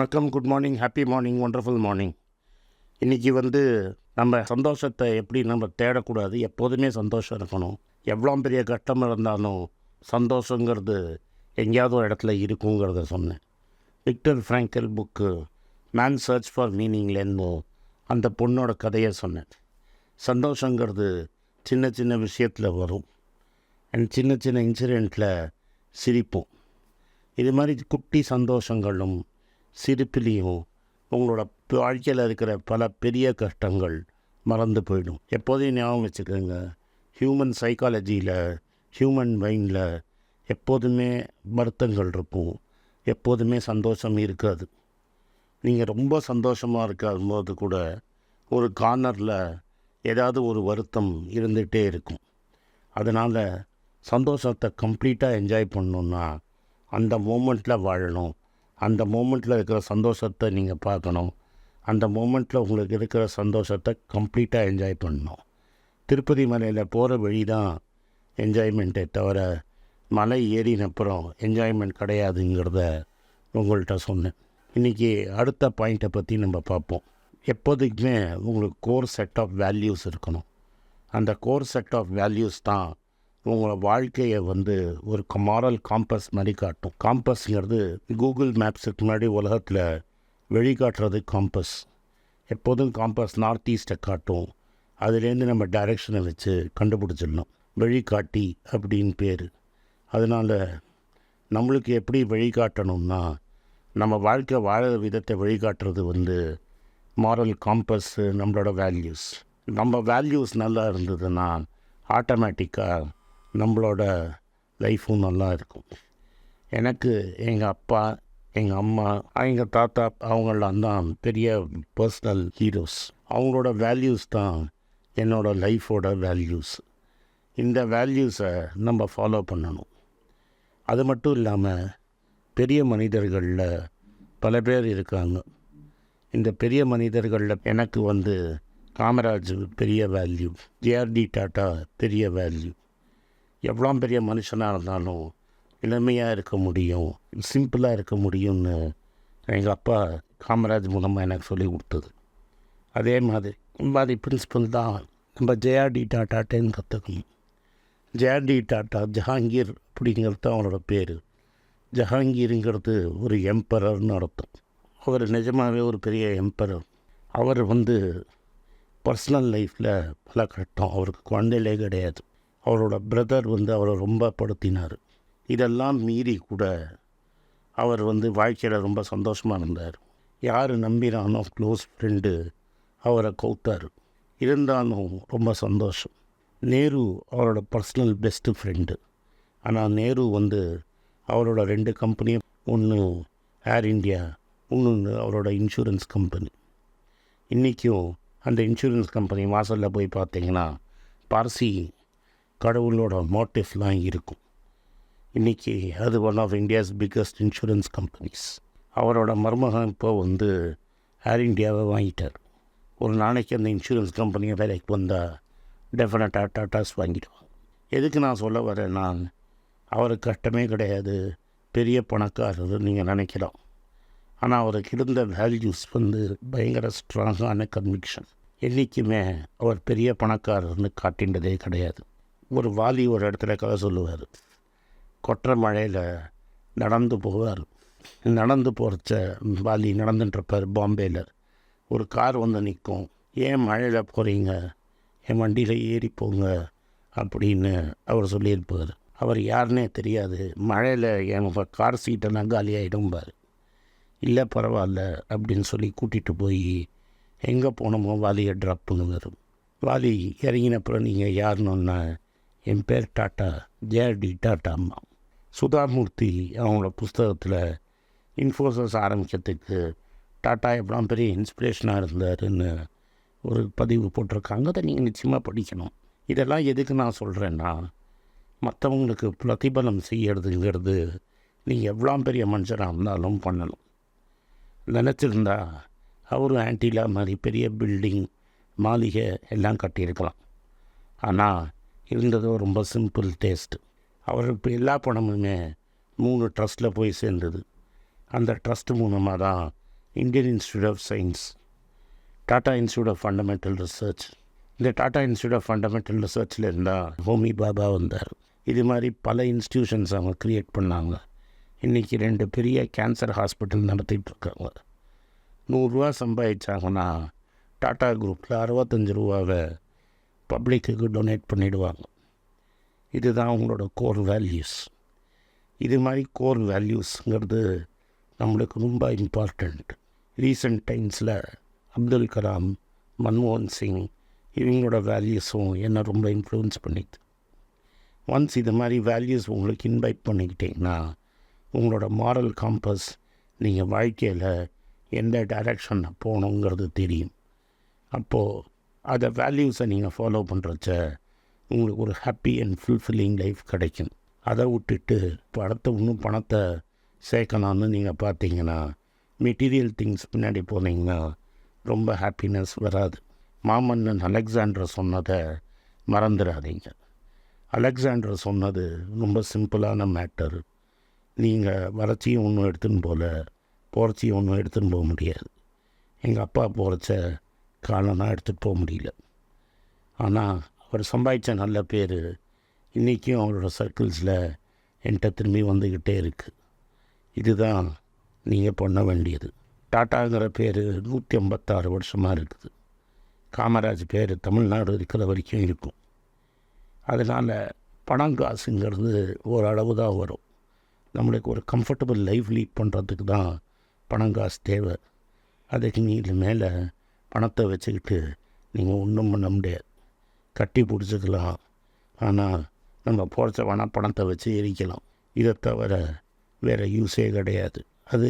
வணக்கம் good morning happy morning wonderful morning இன்றைக்கி வந்து நம்ம சந்தோஷத்தை எப்படி நம்ம தேடக்கூடாது எப்போதுமே சந்தோஷம் இருக்கணும். எவ்வளோ பெரிய கஷ்டம் இருந்தாலும் சந்தோஷங்கிறது எங்கேயாவது ஒரு இடத்துல இருக்குங்கிறத சொன்னேன். Victor Frankl book man search for மீனிங்லேருந்து அந்த பொண்ணோட கதையை சொன்னேன். சந்தோஷங்கிறது சின்ன சின்ன விஷயத்தில் வரும். அண்ட் சின்ன சின்ன இன்சிடெண்ட்டில் சிரிப்போம். இது மாதிரி குட்டி சந்தோஷங்களும் சிரிப்புலேயும் உங்களோட வாழ்க்கையில் இருக்கிற பல பெரிய கஷ்டங்கள் மறந்து போயிடும். எப்போதையும் ஞாபகம் வச்சுக்கோங்க. ஹியூமன் சைக்காலஜியில் ஹியூமன் மைண்டில் எப்போதுமே வருத்தங்கள் இருக்கும். எப்போதுமே சந்தோஷம் இருக்காது. நீங்கள் ரொம்ப சந்தோஷமாக இருக்காதும்போது கூட ஒரு கார்னரில் ஏதாவது ஒரு வருத்தம் இருந்துகிட்டே இருக்கும். அதனால் சந்தோஷத்தை கம்ப்ளீட்டாக என்ஜாய் பண்ணணுன்னா அந்த மூமெண்ட்டில் வாழணும். அந்த மூமெண்ட்டில் இருக்கிற சந்தோஷத்தை நீங்கள் பார்க்கணும். அந்த மூமெண்ட்டில் உங்களுக்கு இருக்கிற சந்தோஷத்தை கம்ப்ளீட்டாக என்ஜாய் பண்ணணும். திருப்பதி மலையில் போகிற வழி தான் என்ஜாய்மெண்ட்டே தவிர மலை ஏறினப்புறம் என்ஜாய்மெண்ட் கிடையாதுங்கிறத உங்கள்கிட்ட சொன்னேன். இன்றைக்கி அடுத்த பாயிண்ட்டை பற்றி நம்ம பார்ப்போம். எப்போதைக்குமே உங்களுக்கு கோர் செட் ஆஃப் வேல்யூஸ் இருக்கணும். அந்த கோர் செட் ஆஃப் வேல்யூஸ் தான் உங்களோட வாழ்க்கையை வந்து ஒரு மாரல் காம்பஸ் மாதிரி காட்டும். காம்பஸ்ங்கிறது கூகுள் மேப்ஸுக்கு முன்னாடி உலகத்தில் வெளிக்காட்டுறது காம்பஸ் எப்போதும் காம்பஸ் நார்த் ஈஸ்ட்டை காட்டும். அதுலேருந்து நம்ம டைரெக்ஷனை வச்சு கண்டுபிடிச்சிடணும். வழிகாட்டி அப்படின்னு பேர். அதனால் நம்மளுக்கு எப்படி வழிகாட்டணும்னா நம்ம வாழ்க்கை வாழ விதத்தை வழிகாட்டுறது வந்து மாரல் காம்பஸ்ஸு நம்மளோட வேல்யூஸ் நம்ம வேல்யூஸ் நல்லா இருந்ததுன்னா ஆட்டோமேட்டிக்காக நம்மளோட லைஃப்பும் நல்லா இருக்கும். எனக்கு எங்கள் அப்பா எங்கள் அம்மா எங்கள் தாத்தா அவங்களாம் தான் பெரிய பர்சனல் ஹீரோஸ் அவங்களோட வேல்யூஸ் தான் என்னோடய லைஃபோட வேல்யூஸ் இந்த வேல்யூஸை நம்ம ஃபாலோ பண்ணணும். அது மட்டும் இல்லாமல் பெரிய மனிதர்களில் பல பேர் இருக்காங்க. இந்த பெரிய மனிதர்களில் எனக்கு வந்து காமராஜ் பெரிய வேல்யூ ஜேஆர்டி டாட்டா பெரிய வேல்யூ எவ்வளோ பெரிய மனுஷனாக இருந்தாலும் இளமையாக இருக்க முடியும் சிம்பிளாக இருக்க முடியும்னு எங்கள் அப்பா காமராஜ் மூலமாக எனக்கு சொல்லி கொடுத்தது. அதே மாதிரி மாதிரி பிரின்சிபல் தான் நம்ம ஜேஆர்டி டாட்டாட்டேன்னு கற்றுக்கணும் ஜேஆர்டி டாட்டா ஜஹாங்கீர் அப்படிங்கிறது தான் அவரோட பேர். ஜஹாங்கீருங்கிறது ஒரு எம்பரர்னு அர்த்தம். அவர் நிஜமாகவே ஒரு பெரிய எம்பரர் அவர் வந்து பர்சனல் லைஃப்பில் பல கட்டம் அவருக்கு குழந்தையிலே கிடையாது. அவரோட பிரதர் வந்து அவரை ரொம்ப படுத்தினார். இதெல்லாம் மீறி கூட அவர் வந்து வாழ்க்கையில் ரொம்ப சந்தோஷமாக இருந்தார். யார் நம்பினானோ க்ளோஸ் ஃப்ரெண்டு அவரை கவுத்தார். இருந்தாலும் ரொம்ப சந்தோஷம். நேரு அவரோட பர்சனல் பெஸ்ட்டு ஃப்ரெண்டு ஆனால் நேரு வந்து அவரோட ரெண்டு கம்பெனியும் ஒன்று ஏர் இண்டியா இன்னொன்று அவரோட இன்சூரன்ஸ் கம்பெனி இன்றைக்கும் அந்த இன்சூரன்ஸ் கம்பெனி வாசலில் போய் பார்த்தீங்கன்னா பார்சி கடவுளோட மோட்டிவ்லாம் இருக்கும். இன்றைக்கி அது one of India's biggest insurance companies அவரோட மருமகன் இப்போ வந்து ஏர் இண்டியாவை வாங்கிட்டார். ஒரு நாளைக்கு அந்த இன்சூரன்ஸ் கம்பெனியை வேலைக்கு வந்தால் டெஃபினட்டாக டாட்டாஸ் வாங்கிடுவாங்க எதுக்கு நான் சொல்ல வரேன்? நான் அவருக்கு கஷ்டமே கிடையாது. பெரிய பணக்காரர் நீங்கள் நினைக்கலாம். ஆனால் அவருக்கு இருந்த வேல்யூஸ் வந்து பயங்கர ஸ்ட்ராங்கான கன்விக்ஷன் என்றைக்குமே அவர் பெரிய பணக்காரர்னு காட்டின்றதே கிடையாது. ஒரு வாலி ஒரு இடத்துல கதை சொல்லுவார். கொற்ற மழையில் நடந்து போவார். நடந்து போகிறச்ச வாலி நடந்துட்டுருப்பார் பாம்பேயில் ஒரு கார் வந்து நிற்கும் ஏன் மழையில் போகிறீங்க என் வண்டியில் ஏறி போங்க அப்படின்னு அவர் சொல்லியிருப்பார். அவர் யாருன்னே தெரியாது. மழையில் என் கார் சீட்டெல்லாம் காலியாகிடும்பார் இல்லை பரவாயில்ல அப்படின்னு சொல்லி கூட்டிகிட்டு போய் எங்கே போனோமோ வாலியை ட்ராப் பண்ணுவார். வாலி இறங்கினப்புறம் நீங்கள் யாருன்னா என் பேர் டாட்டா ஜேஆர்டி டாட்டா அம்மா. சுதாமூர்த்தி அவங்களோட புஸ்தகத்தில் இன்ஃபோசஸ் ஆரம்பிக்கிறதுக்கு டாட்டா எவ்வளோ பெரிய இன்ஸ்பிரேஷனாக இருந்தாருன்னு ஒரு பதிவு போட்டிருக்காங்க. அதை நீங்கள் நிச்சயமாக படிக்கணும். இதெல்லாம் எதுக்கு நான் சொல்கிறேன்னா மற்றவங்களுக்கு பிரதிபலம் செய்யறதுங்கிறது நீங்கள் எவ்வளோ பெரிய மனுஷனாக இருந்தாலும் பண்ணணும். நினச்சிருந்தா அவரும் ஆன்டிலா மாதிரி பெரிய பில்டிங் மாளிகை எல்லாம் கட்டியிருக்கலாம். ஆனால் இருந்ததோ ரொம்ப சிம்பிள் டேஸ்ட் அவருக்கு எல்லா பணமுமே மூணு ட்ரஸ்ட்டில் போய் சேர்ந்தது. அந்த ட்ரஸ்ட் மூலமாக தான் Indian Institute of Science Tata Institute of Fundamental Research இந்த டாடா இன்ஸ்டியூட் ஆஃப் ஃபண்டமெண்டல் ரிசர்ச்சில் இருந்தால் ஹோமி பாபா வந்தார். இது மாதிரி பல இன்ஸ்டியூஷன்ஸ் அவங்க க்ரியேட் பண்ணாங்க. இன்றைக்கி ரெண்டு பெரிய கேன்சர் ஹாஸ்பிட்டல் நடத்திட்டு இருக்காங்க நூறுரூவா சம்பாதிச்சாங்கன்னா டாட்டா குரூப்பில் அறுபத்தஞ்சு ரூபாவை பப்ளிக்குக்கு டொனேட் பண்ணிவிடுவாங்க இதுதான் அவங்களோட கோர் வேல்யூஸ் இது மாதிரி கோர் வேல்யூஸ்ங்கிறது நம்மளுக்கு ரொம்ப இம்பார்ட்டண்ட் ரீசெண்ட் டைம்ஸில் அப்துல் கலாம் மன்மோகன் சிங் இவங்களோட வேல்யூஸும் என்னை ரொம்ப இன்ஃப்ளூயன்ஸ் பண்ணிது. ஒன்ஸ் இது மாதிரி வேல்யூஸ் உங்களுக்கு இன்வைட் பண்ணிக்கிட்டிங்கன்னா உங்களோட மாரல் காம்பஸ் நீங்கள் வாழ்க்கையில் எந்த டைரக்ஷனில் போகணுங்கிறது தெரியும். அப்போது அதை வேல்யூஸை நீங்கள் ஃபாலோ பண்ணுறச்ச உங்களுக்கு ஒரு ஹாப்பி அண்ட் ஃபுல்ஃபில்லிங் லைஃப் கிடைக்கும். அதை விட்டுட்டு படத்தை இன்னும் பணத்தை சேர்க்கலாம்னு நீங்கள் பார்த்தீங்கன்னா மெட்டீரியல் திங்ஸ் பின்னாடி போனீங்கன்னா ரொம்ப ஹாப்பினஸ் வராது. மாமன்னன் அலெக்சாண்டர் சொன்னதை மறந்துடாதீங்க அலெக்சாண்டர் சொன்னது ரொம்ப சிம்பிளான மேட்டர் நீங்கள் வறட்சியும் ஒன்றும் எடுத்துன்னு போகல போகிறச்சியும் ஒன்றும் எடுத்துன்னு போக முடியாது. எங்கள் அப்பா போகிறச்ச காலனாக எடுத்துகிட்டு போக முடியல. ஆனால் அவர் சம்பாதிச்ச நல்ல பேர் இன்றைக்கும் அவரோட சர்க்கிள்ஸில் என்கிட்ட திரும்பி வந்துக்கிட்டே இருக்குது இதுதான் நீங்கள் பண்ண வேண்டியது. டாட்டாங்கிற பேர் நூற்றி ஐம்பத்தாறு வருஷமாக இருக்குது. காமராஜ் பேர் தமிழ்நாடு இருக்கிற வரைக்கும் இருக்கும். அதனால் பணம் காசுங்கிறது ஓரளவு தான் வரும். நம்மளுக்கு ஒரு கம்ஃபர்டபுள் லைஃப் லீட் பண்ணுறதுக்கு தான் பணம் காசு தேவை. அதுக்கு நீ இது மேலே பணத்தை வச்சுக்கிட்டு நீங்கள் ஒன்றும் பண்ண முடியாது. கட்டி பிடிச்சிக்கலாம். ஆனால் நம்ம போகிறச்ச வேணால் பணத்தை வச்சு எரிக்கலாம். இதை தவிர வேறு யூஸே கிடையாது. அது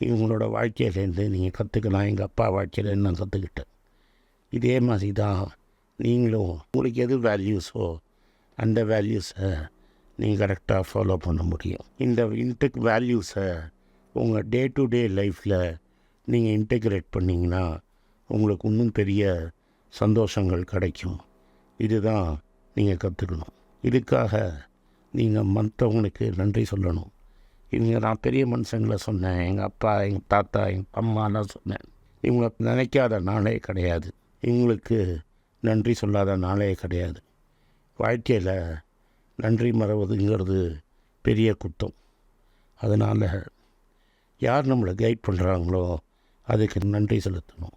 இவங்களோட வாழ்க்கையிலேருந்து நீங்கள் கற்றுக்கலாம் எங்கள் அப்பா வாழ்க்கையில் நான் கற்றுக்கிட்டேன் இதே மாதிரி தான் நீங்களும் உங்களுக்கு எது வேல்யூஸோ அந்த வேல்யூஸை நீங்கள் கரெக்டாக ஃபாலோ பண்ண முடியும். இந்த இன்டெக் வேல்யூஸை உங்கள் டே டு டே லைஃப்பில் நீங்கள் இன்டெகிரேட் பண்ணிங்கன்னா உங்களுக்கு இன்னும் பெரிய சந்தோஷங்கள் கிடைக்கும். இதுதான் நீங்கள் கற்றுக்கணும் இதுக்காக நீங்கள் மற்றவங்களுக்கு நன்றி சொல்லணும். இவங்க நான் பெரிய மனுஷங்களை சொன்னேன். எங்கள் அப்பா எங்கள் தாத்தா எங்கள் அம்மாலாம் சொன்னேன். இவங்களை நினைக்காத நாளே கிடையாது. இவங்களுக்கு நன்றி சொல்லாத நாளே கிடையாது. வாழ்க்கையில் நன்றி மறவதுங்கிறது பெரிய குத்தம். அதனால் யார் நம்மளை கைட் பண்ணுறாங்களோ அதுக்கு நன்றி செலுத்தணும்.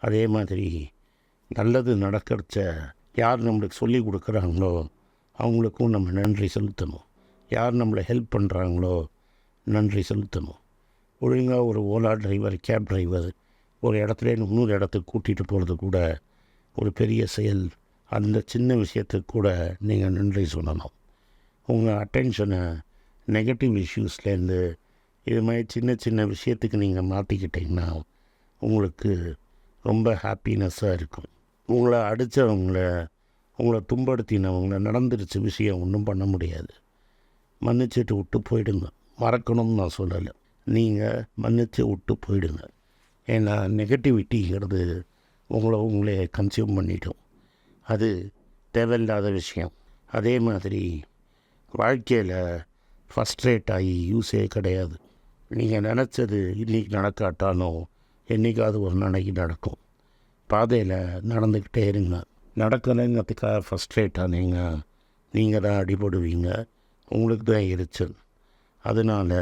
அதே மாதிரி நல்லது நடக்கிறச்ச யார் நம்மளுக்கு சொல்லி கொடுக்குறாங்களோ அவங்களுக்கும் நம்ம நன்றி செலுத்தணும். யார் நம்மளை ஹெல்ப் பண்ணுறாங்களோ நன்றி செலுத்தணும். ஒழுங்காக ஒரு ஓலா டிரைவர் கேப் டிரைவர் ஒரு இடத்துல இன்னொரு இடத்துக்கு கூட்டிகிட்டு போகிறது கூட ஒரு பெரிய செயல். அந்த சின்ன விஷயத்துக்கு கூட நீங்கள் நன்றி சொல்லணும். உங்கள் அட்டென்ஷனை நெகட்டிவ் இஷ்யூஸ்லேருந்து இது மாதிரி சின்ன சின்ன விஷயத்துக்கு நீங்கள் மாற்றிக்கிட்டிங்கன்னா உங்களுக்கு ரொம்ப ஹாப்பினஸ்ஸாக இருக்கும். உங்களை அடித்தவங்கள உங்களை துன்படுத்தினவங்கள நடந்துருச்சு விஷயம் ஒன்றும் பண்ண முடியாது. மன்னிச்சிட்டு விட்டு போயிடுங்க. மறக்கணும்னு நான் சொல்லலை. நீங்கள் மன்னிச்சு விட்டு போயிடுங்க. ஏன்னா நெகட்டிவிட்டிங்கிறது உங்களை உங்களே கன்சியூம் பண்ணிட்டோம் அது தேவையில்லாத விஷயம். அதே மாதிரி வாழ்க்கையில் ஃபஸ்ட்ரேட் ஆகி யூஸே கிடையாது. நீங்கள் நினச்சது இன்றைக்கி நடக்காட்டாலும் என்றைக்காவது ஒரு நாளைக்கு நடக்கும். பாதையில் நடந்துக்கிட்டே இருங்க. நடக்கலைங்கிறதுக்காக ஃபஸ்ட்ரேட் ஆனீங்க நீங்கள் தான் அடிபடுவீங்க. உங்களுக்கு தான் எரிச்சல். அதனால்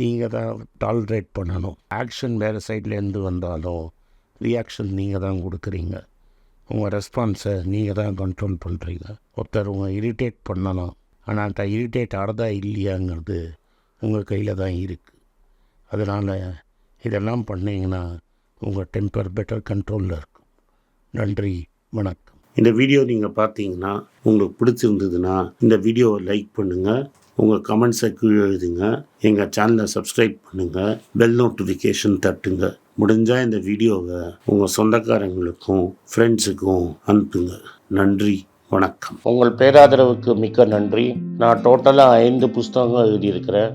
நீங்கள் தான் டாலரேட் பண்ணணும். ஆக்ஷன் வேறு சைட்லேருந்து வந்தாலும் ரியாக்ஷன் நீங்கள் தான் கொடுக்குறீங்க. உங்கள் ரெஸ்பான்ஸை நீங்கள் தான் கண்ட்ரோல் பண்ணுறீங்க ஒருத்தர் உங்கள் இரிட்டேட் பண்ணலாம். ஆனால் அந்த இரிட்டேட் ஆகிறதா இல்லையாங்கிறது உங்கள் கையில் தான் இருக்குது அதனால் இதெல்லாம் பண்ணிங்கன்னா உங்கள் டெம்பர் பெட்டர் கண்ட்ரோலில் இருக்கும். நன்றி வணக்கம். இந்த வீடியோ நீங்கள் பார்த்தீங்கன்னா உங்களுக்கு பிடிச்சிருந்ததுன்னா இந்த வீடியோவை லைக் பண்ணுங்கள் உங்கள் கமெண்ட்ஸை கீழே எழுதுங்க எங்கள் சேனலை சப்ஸ்கிரைப் பண்ணுங்கள் பெல் நோட்டிஃபிகேஷன் தட்டுங்க. முடிஞ்சால் இந்த வீடியோவை உங்கள் சொந்தக்காரங்களுக்கும் ஃப்ரெண்ட்ஸுக்கும் அனுப்புங்க. நன்றி வணக்கம். உங்கள் பேராதரவுக்கு மிக்க நன்றி. நான் டோட்டலாக ஐந்து புஸ்தகங்கள் எழுதியிருக்கிறேன்.